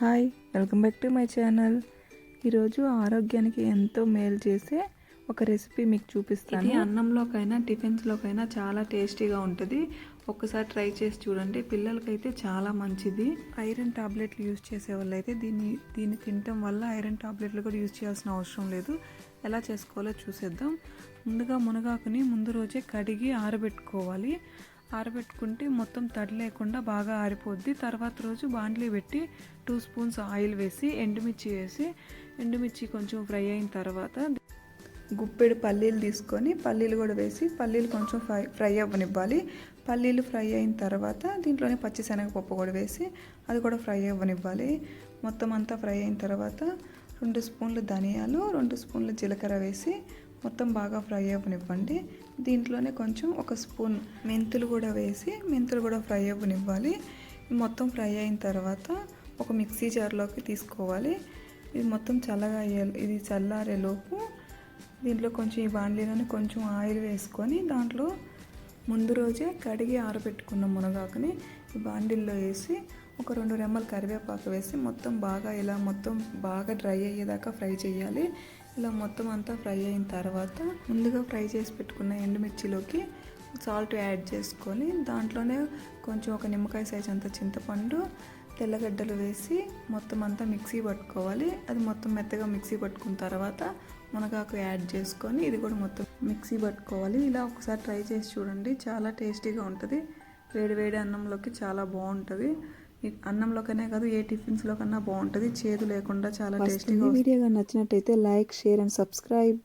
Hi welcome back to my channel. ఈరోజు ఆరోగ్యానికి ఎంతో మేలు చేసే ఒక రెసిపీ మీకు చూపిస్తాను. అన్నంలోకైనా టిఫిన్స్లోకైనా చాలా టేస్టీగా ఉంటుంది. ఒక్కసారి ట్రై చేసి చూడండి. పిల్లలకైతే చాలా మంచిది. ఐరన్ టాబ్లెట్లు యూజ్ చేసే వాళ్ళు అయితే దీన్ని దీన్ని తినటం వల్ల ఐరన్ టాబ్లెట్లు కూడా యూజ్ చేయాల్సిన అవసరం లేదు. ఎలా చేసుకోవాలో చూసేద్దాం. ముందుగా మునగాకుని ముందు రోజే కడిగి ఆరబెట్టుకోవాలి. ఆరబెట్టుకుంటే మొత్తం తడి లేకుండా బాగా ఆరిపోద్ది. తర్వాత రోజు బాండ్లీ పెట్టి టూ స్పూన్స్ ఆయిల్ వేసి ఎండుమిర్చి వేసి ఎండుమిర్చి కొంచెం ఫ్రై అయిన తర్వాత గుప్పెడు పల్లీలు తీసుకొని పల్లీలు కూడా వేసి పల్లీలు కొంచెం ఫ్రై ఫ్రై అవ్వనివ్వాలి. పల్లీలు ఫ్రై అయిన తర్వాత దీంట్లోనే పచ్చిశనగపప్పు కూడా వేసి అది కూడా ఫ్రై అవ్వనివ్వాలి. మొత్తం అంతా ఫ్రై అయిన తర్వాత రెండు స్పూన్లు ధనియాలు రెండు స్పూన్లు జీలకర్ర వేసి మొత్తం బాగా ఫ్రై అవ్వనివ్వండి. దీంట్లోనే కొంచెం ఒక స్పూన్ మెంతులు కూడా వేసి మెంతులు కూడా ఫ్రై అవ్వనివ్వాలి. మొత్తం ఫ్రై అయిన తర్వాత ఒక మిక్సీ జార్లోకి తీసుకోవాలి. ఇది మొత్తం చల్లగా అయ్యే ఇది చల్లారేలోపు దీంట్లో కొంచెం ఈ బాండ్లీలోనే కొంచెం ఆయిల్ వేసుకొని దాంట్లో ముందు రోజే కడిగి ఆరబెట్టుకున్న మునగాకుని ఈ బాండిల్లో వేసి ఒక రెండు రెమ్మలు కరివేపాకు వేసి మొత్తం బాగా ఇలా మొత్తం బాగా డ్రై అయ్యేదాకా ఫ్రై చేయాలి. ఇలా మొత్తం అంతా ఫ్రై అయిన తర్వాత ముందుగా ఫ్రై చేసి పెట్టుకున్న ఎండుమిర్చిలోకి సాల్ట్ యాడ్ చేసుకొని దాంట్లోనే కొంచెం ఒక నిమ్మకాయ సైజ్ అంత చింతపండు తెల్లగడ్డలు వేసి మొత్తం అంతా మిక్సీ పట్టుకోవాలి. అది మొత్తం మెత్తగా మిక్సీ పట్టుకున్న తర్వాత మునగాకు యాడ్ చేసుకొని ఇది కూడా మొత్తం మిక్సీ పట్టుకోవాలి. ఇలా ఒకసారి ట్రై చేసి చూడండి. చాలా టేస్టీగా ఉంటుంది. వేడి వేడి అన్నంలోకి చాలా బాగుంటుంది. అన్నంలోకనే కాదు ఏ టిఫిన్స్లో కన్నా బాగుంటుంది. చేదు లేకుండా చాలా టేస్టీగా వీడియో నచ్చినట్టయితే లైక్ షేర్ అండ్ సబ్స్క్రైబ్.